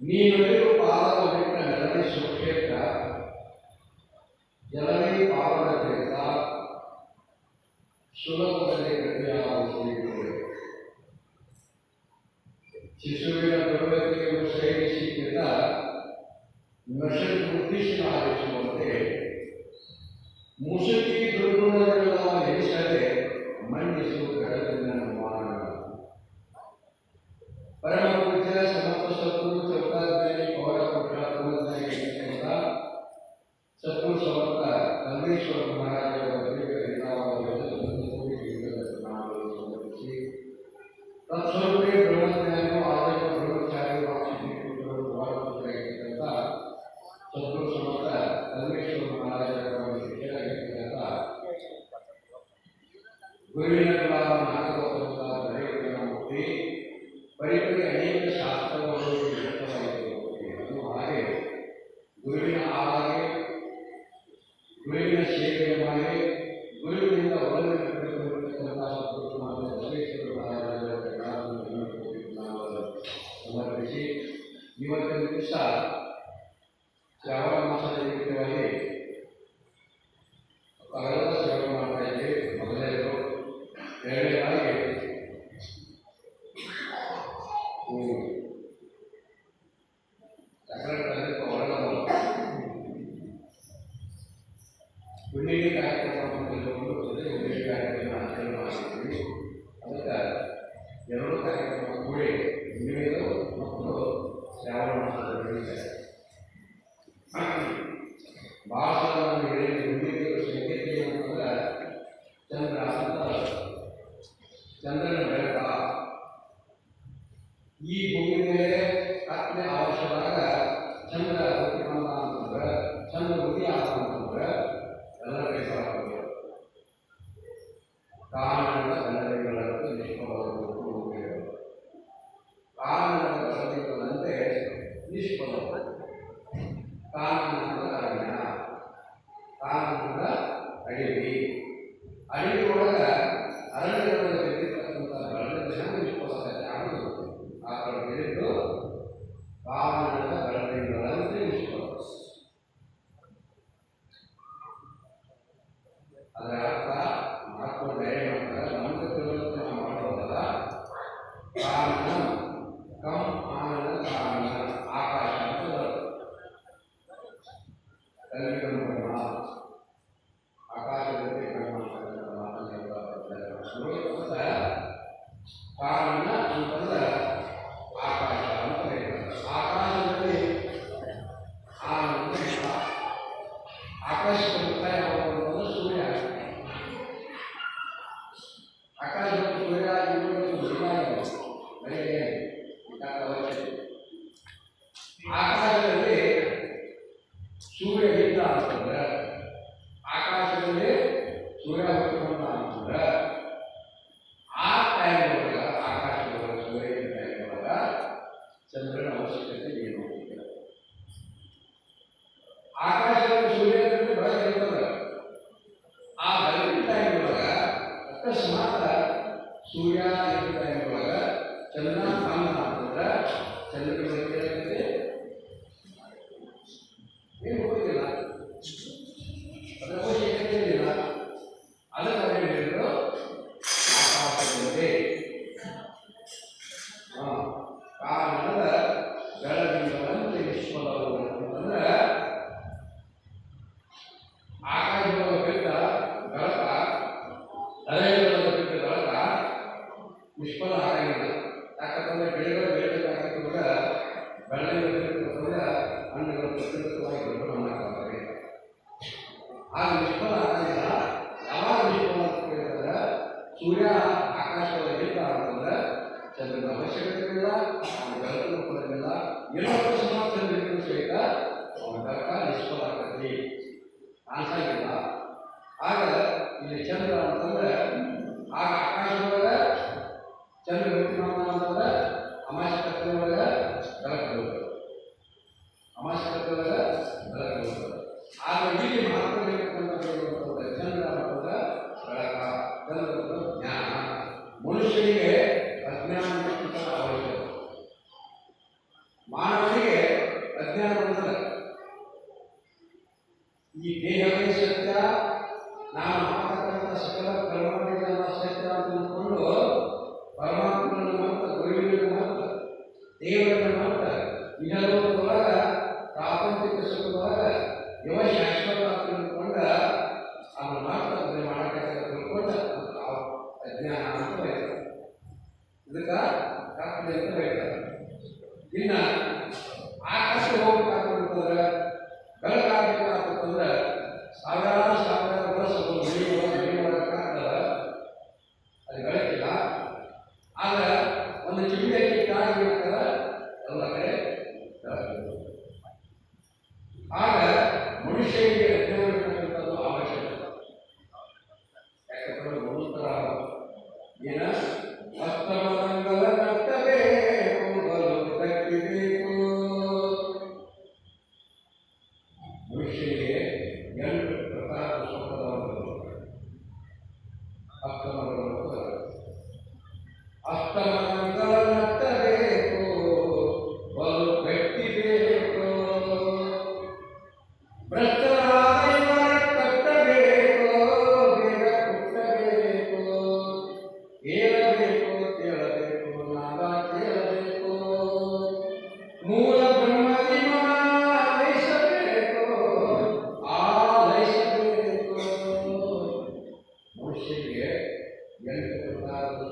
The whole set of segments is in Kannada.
ನೀವೆಲ್ಲರೂ ಪಾಲನ ನೆಲವೇ ಸುಖೇತ ಜನವೇ ಪಾಲನ ಕ್ಷೇತ್ರ ಸುಲಭದಲ್ಲಿ ಗತಿಯಾಗುತ್ತಿದೆ ಶಿಶುವಿನ ಪ್ರವೃತ್ತಿಯನ್ನು ಸೇರಿಸಿದ್ದ ಮೆಷನ್ ಉದ್ದೇಶನ ಆಲಿಸುವಂತೆ ಮುಸುಕಿ ದುರ್ಗುಣಗಳ ಹೆಸರೇ ಮಂಡಿಸುವ ಕಡಲಿನ ಮಾಡ ಪರಮ ಪೂಜ್ಯ ಸಮರ್ಥ ಸದ್ಗುರು Oh. కారణంగా అనుకున్న செல்லா இருக்கிற செல்லா சாமி செல்லுக்கு ಆಕಾಶವನ್ನು ಹಿಡಿದ ಅಂತಂದ್ರೆ ಚಂದ್ರನ ಅವಶ್ಯಕತೆಗಳಿಲ್ಲ ಬೆಳಕನ್ನು ಕೊಡೋದಿಲ್ಲ ಏನೋ ಸಮಾಜದಲ್ಲಿ ಸಹಿತ ಅವನ ಬೆಳಕ ನಿಷ್ಫಲ ಆಗ್ತದೆ ಆಗ ಇಲ್ಲಿ ಚಂದ್ರ ಅಂತಂದ್ರೆ ಆ ಆಕಾಶದೊಳಗೆ ಚಂದ್ರ ವಿದ್ಯಮಾನ ಅಂತಂದ್ರೆ ಅಮಾಶಕತೆಯೊಳಗ ಬೆಳಕು ಬರ್ತದೆ ಅಮಾಶಕತೆಯೊಳಗ ಬೆಳಕು ಬರ್ತದೆ ಇಲ್ಲಿ ಮಾತ್ರ ಚಂದ್ರ ಅಂತಂದ್ರೆ ಬೆಳಕ ಚಂದ್ರ ಜ್ಞಾನ. ಮನುಷ್ಯರಿಗೆ ಅಜ್ಞಾನ तत्र येन सप्तपदङ्गः ಕೃಷಿಗೆ ಎಂಟು ಪ್ರಕಾರದ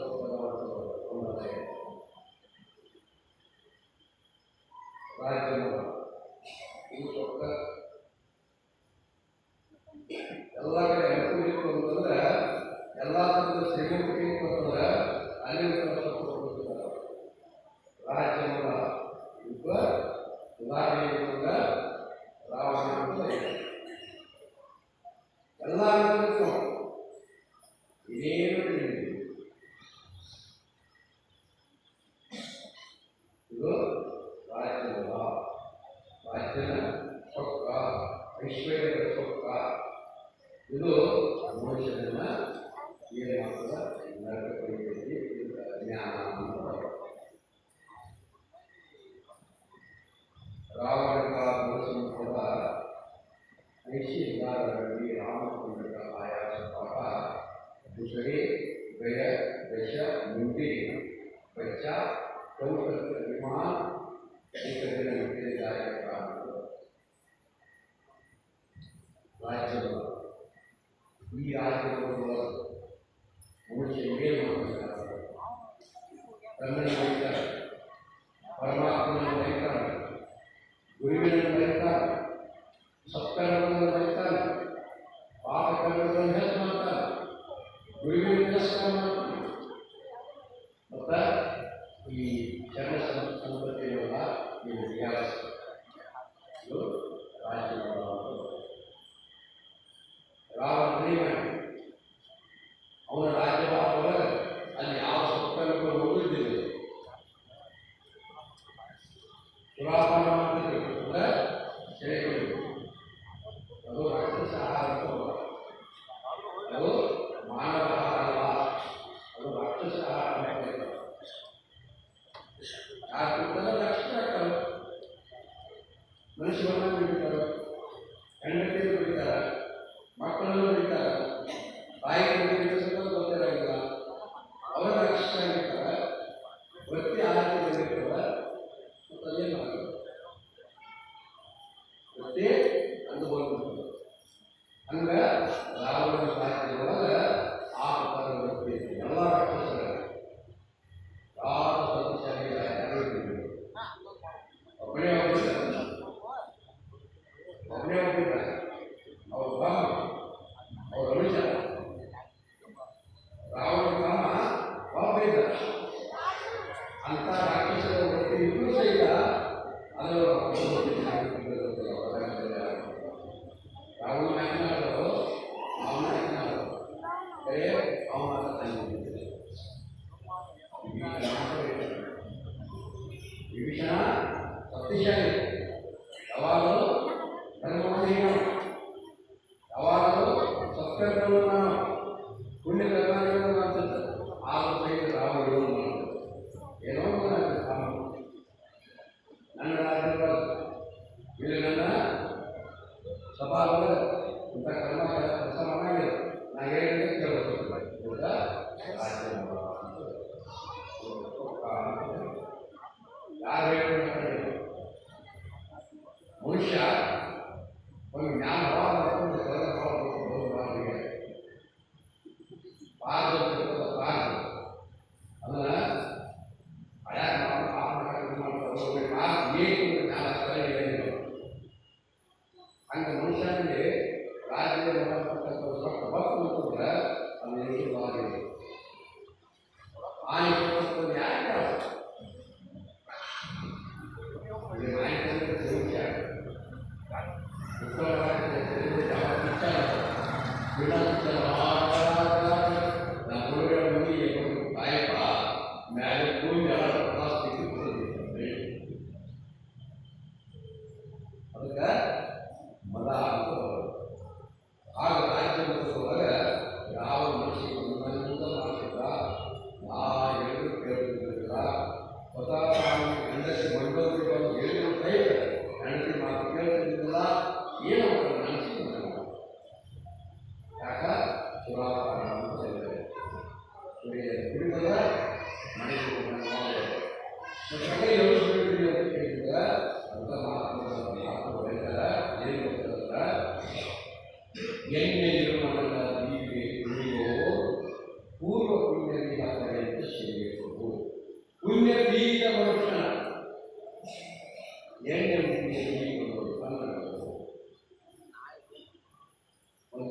గురి Hallelujah.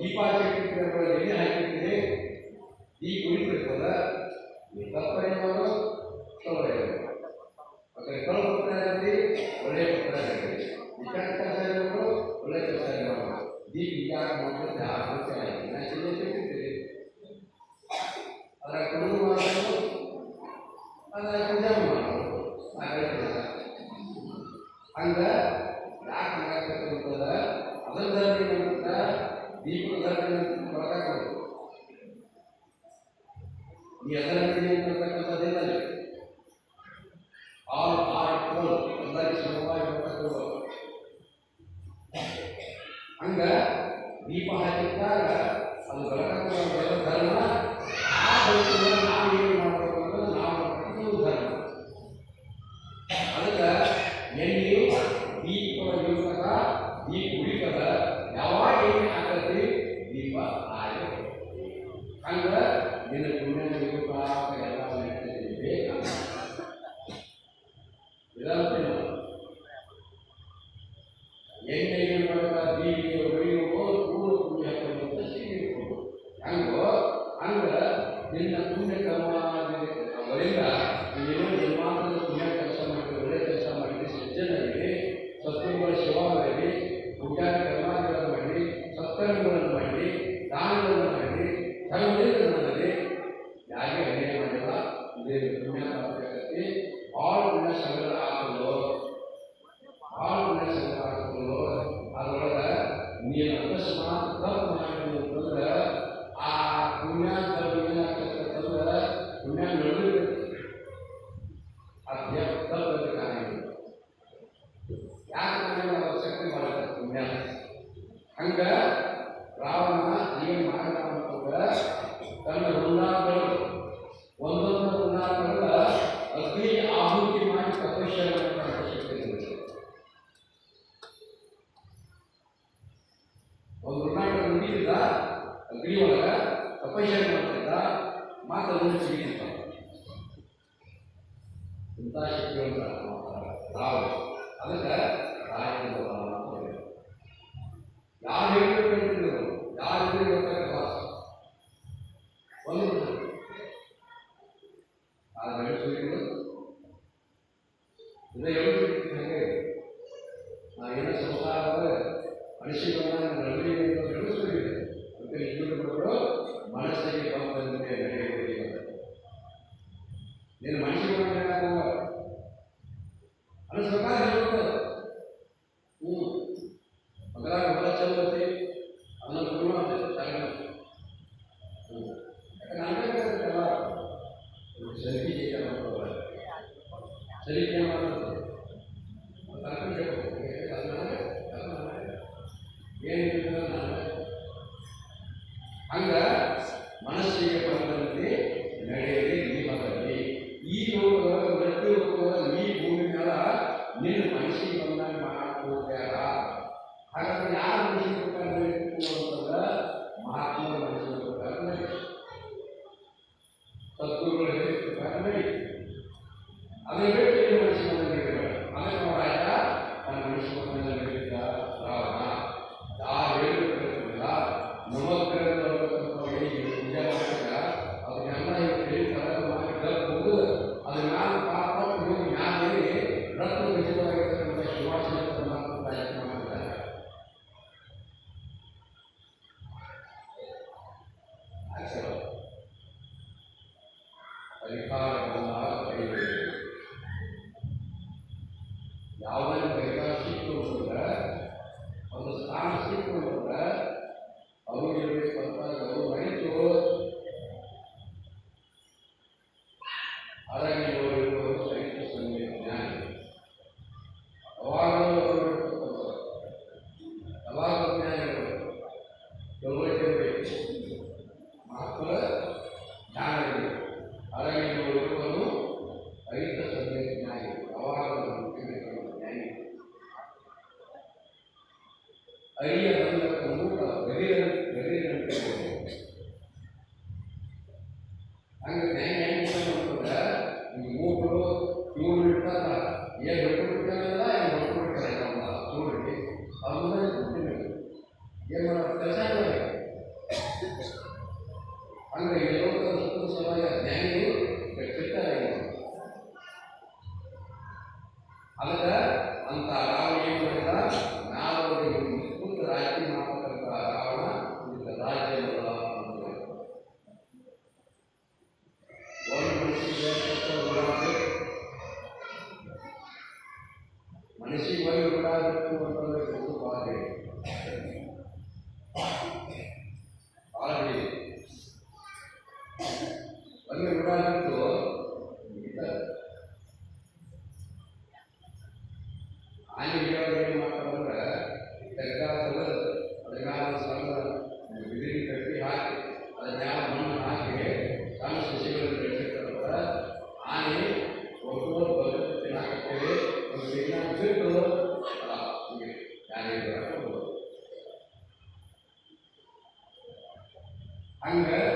ದೀಪಾಚರಣೆ ಎಣ್ಣೆ ಹಾಕಿಟ್ಟಿದೆ. ಈ ಉಳಿದಿರ್ತದ ಈ ತಪ್ಪನೆಯವರು ಸೌರೆಯವರು ಆದರೆ ಕಳು ಪುತ್ರರಲ್ಲಿ ಒಳ್ಳೆಯ ಪುತ್ರರಾಗಿದೆ ವಿಚಾರಕರು ಒಳ್ಳೆಯ ಕೆಲಸ ದೀಪ ವಿಚಾರ ಮಾಡಿದ್ರೆ ಆರೋಗ್ಯ ಆಗಿದೆ ಹಂಗ ದೀಪ ಹಾಕಿದ್ದಾಗ ಅದು ಬೆಳಕಾಗ ಬೆಳಕಲ್ಲ ಆ ಬೆಳಕಿನ ನಾವು ಗುಡಿ ಒಳಗ ತಪಸ್ಸನ್ನು ಮಾಡ್ತಿದ್ದ ಮಾತ್ರ ಸಿಗಿದ್ದ ಇಂಥ ಶಕ್ತಿಗಳನ್ನ ಅದಕ್ಕೆ ರಾಯನ ಯಾರು ಹೇಳಿ ऊन बकरा घोड़ा चल करते ಅವಾಗ ಅಂತ ನಾವು ಏನು về mặt thực tế ở Việt Nam trước nữa là nhà điều hành quốc. Anh thế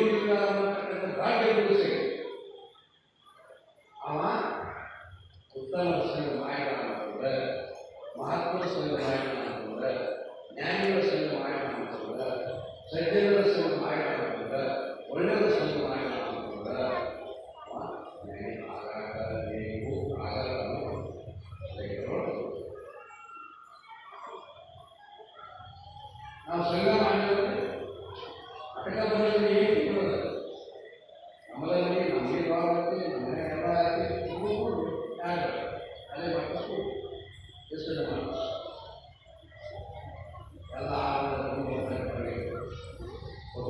கையில் இருக்கிறார் என்ற காட்டை குடிசை